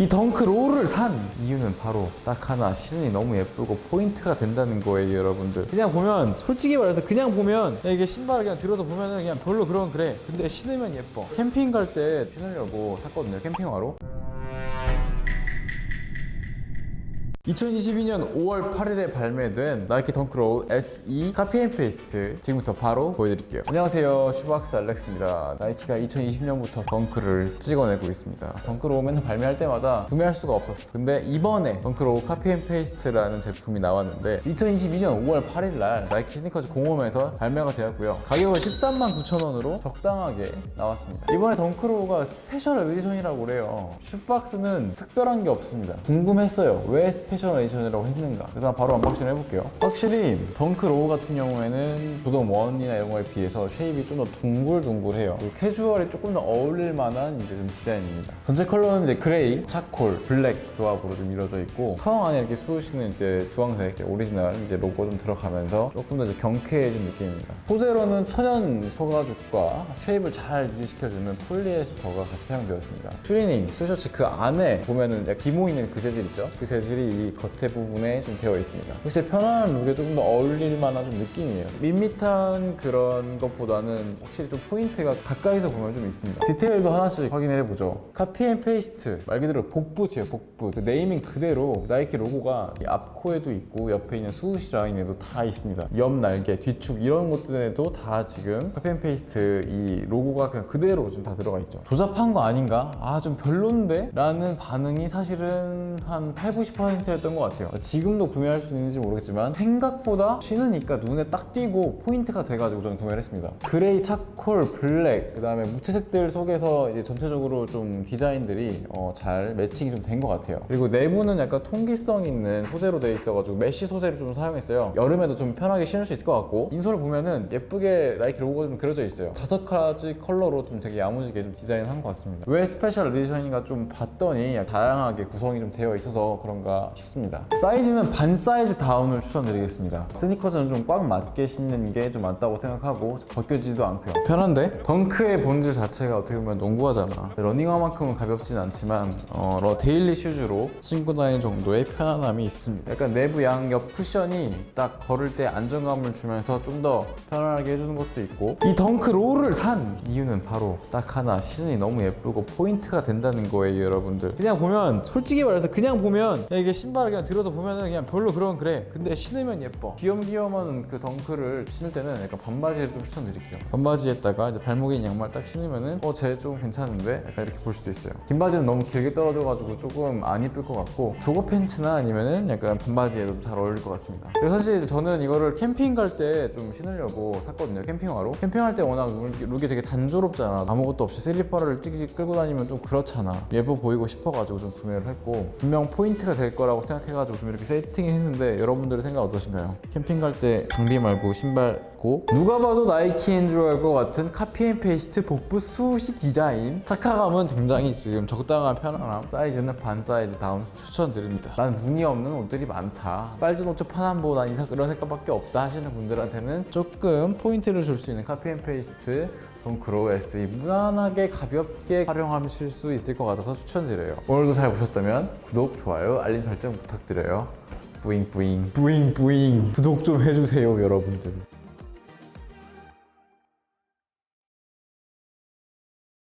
이 덩크 롤을 산 이유는 바로 딱 하나. 시즌이 너무 예쁘고 포인트가 된다는 거예요 여러분들. 그냥 보면 솔직히 말해서 그냥 보면 야, 이게 신발을 그냥 들어서 보면은 그냥 별로 그런 그래. 근데 신으면 예뻐. 캠핑 갈 때 신으려고 샀거든요 캠핑화로 2022년 5월 8일에 발매된 나이키 덩크로우 SE 카피앤페이스트. 지금부터 바로 보여드릴게요. 안녕하세요. 슈박스 알렉스입니다. 나이키가 2020년부터 덩크를 찍어내고 있습니다. 덩크로우 맨날 발매할 때마다 구매할 수가 없었어 근데 이번에 덩크로우 카피앤페이스트라는 제품이 나왔는데 2022년 5월 8일 날 나이키 스니커즈 공홈에서 발매가 되었고요. 가격은 13만 9천 원으로 적당하게 나왔습니다. 이번에 덩크로우가 스페셜 에디션이라고 그래요. 슈박스는 특별한 게 없습니다. 궁금했어요. 왜 스페셜 에디션이라고 했는가? 그래서 바로 언박싱을 해볼게요. 확실히 덩크 로우 같은 경우에는 조던 1이나 이런 거에 비해서 쉐입이 좀 더 둥글둥글해요. 그리고 캐주얼에 조금 더 어울릴 만한 이제 좀 디자인입니다. 전체 컬러는 이제 그레이, 차콜, 블랙 조합으로 좀 이루어져 있고 성 안에 이렇게 수시는 이제 주황색 오리지널 이제 로고 좀 들어가면서 조금 더 이제 경쾌해진 느낌입니다. 소재로는 천연 소가죽과 쉐입을 잘 유지시켜주는 폴리에스터가 같이 사용되었습니다. 슈리닝, 스셔츠 그 안에 보면은 기모 있는 그 재질 있죠? 그 재질이 이 겉에 부분에 좀 되어 있습니다. 확실히 편안한 룩에 조금 더 어울릴 만한 좀 느낌이에요. 밋밋한 그런 것보다는 확실히 좀 포인트가 가까이서 보면 좀 있습니다. 디테일도 하나씩 확인해 보죠. 카피 앤 페이스트 말 그대로 복붙이에요, 복붙. 그 네이밍 그대로 나이키 로고가 이 앞코에도 있고 옆에 있는 수우시 라인에도 다 있습니다. 옆 날개, 뒤축 이런 것들에도 다 지금 카피 앤 페이스트 이 로고가 그냥 그대로 좀 다 들어가 있죠. 조잡한 거 아닌가? 아 좀 별론데? 라는 반응이 사실은 한 8, 90% 였던 것 같아요. 지금도 구매할 수 있는지 모르겠지만 생각보다 신으니까 눈에 딱 띄고 포인트가 돼가지고 저는 구매를 했습니다. 그레이, 차콜, 블랙, 그 다음에 무채색들 속에서 이제 전체적으로 좀 디자인들이 어, 잘 매칭이 좀 된 것 같아요. 그리고 내부는 약간 통기성 있는 소재로 되어 있어가지고 메쉬 소재를 좀 사용했어요. 여름에도 좀 편하게 신을 수 있을 것 같고 인솔을 보면은 예쁘게 나이키 로고가 좀 그려져 있어요. 다섯 가지 컬러로 좀 되게 야무지게 좀 디자인한 것 같습니다. 왜 스페셜 에디션인가 좀 봤더니 다양하게 구성이 좀 되어 있어서 그런가 싶습니다. 사이즈는 반 사이즈 다운을 추천드리겠습니다. 스니커즈는 좀 꽉 맞게 신는 게 좀 맞다고 생각하고 벗겨지지도 않고요. 편한데 덩크의 본질 자체가 어떻게 보면 농구화잖아. 러닝화만큼은 가볍진 않지만 어, 러 데일리 슈즈로 신고 다니는 정도의 편안함이 있습니다. 약간 내부 양옆 쿠션이 딱 걸을 때 안정감을 주면서 좀 더 편안하게 해주는 것도 있고 이 덩크 롤을 산 이유는 바로 딱 하나 시즌이 너무 예쁘고 포인트가 된다는 거예요 여러분들 그냥 보면 솔직히 말해서 그냥 보면 야, 이게 신발을 그냥 들어서 보면은 그냥 별로 그런 그래. 근데 신으면 예뻐. 귀염귀염한 그 덩크를 신을 때는 약간 반바지를 좀 추천드릴게요. 반바지에다가 이제 발목에 양말 딱 신으면은 어 쟤 좀 괜찮은데? 약간 이렇게 볼 수도 있어요. 긴 바지는 너무 길게 떨어져가지고 조금 안 이쁠 것 같고 조거 팬츠나 아니면은 약간 반바지에도 잘 어울릴 것 같습니다. 그리고 사실 저는 이거를 캠핑 갈 때 좀 신으려고 샀거든요 캠핑화로. 캠핑할 때 워낙 룩이 되게 단조롭잖아. 아무것도 없이 슬리퍼를 찍찍 끌고 다니면 좀 그렇잖아. 예뻐 보이고 싶어가지고 좀 구매를 했고 분명 포인트가 될 거라고 생각해가지고 좀 이렇게 세팅했는데 여러분들의 생각 어떠신가요? 캠핑 갈 때 장비 말고 신발 고 누가 봐도 나이키인 줄 알 것 같은 카피앤페이스트 복부 수시 디자인. 착화감은 굉장히 지금 적당한 편안함. 사이즈는 반 사이즈 다운 추천드립니다. 난 무늬 없는 옷들이 많다. 빨주 노트 파남보 난 이런 색깔밖에 없다 하시는 분들한테는 조금 포인트를 줄 수 있는 카피앤페이스트 덩크로 SE 무난하게 가볍게 활용하실 수 있을 것 같아서 추천드려요. 오늘도 잘 보셨다면 구독, 좋아요, 알림 설정 부탁드려요. 뿌잉 뿌잉. 뿌잉 뿌잉. 구독 좀 해주세요 여러분들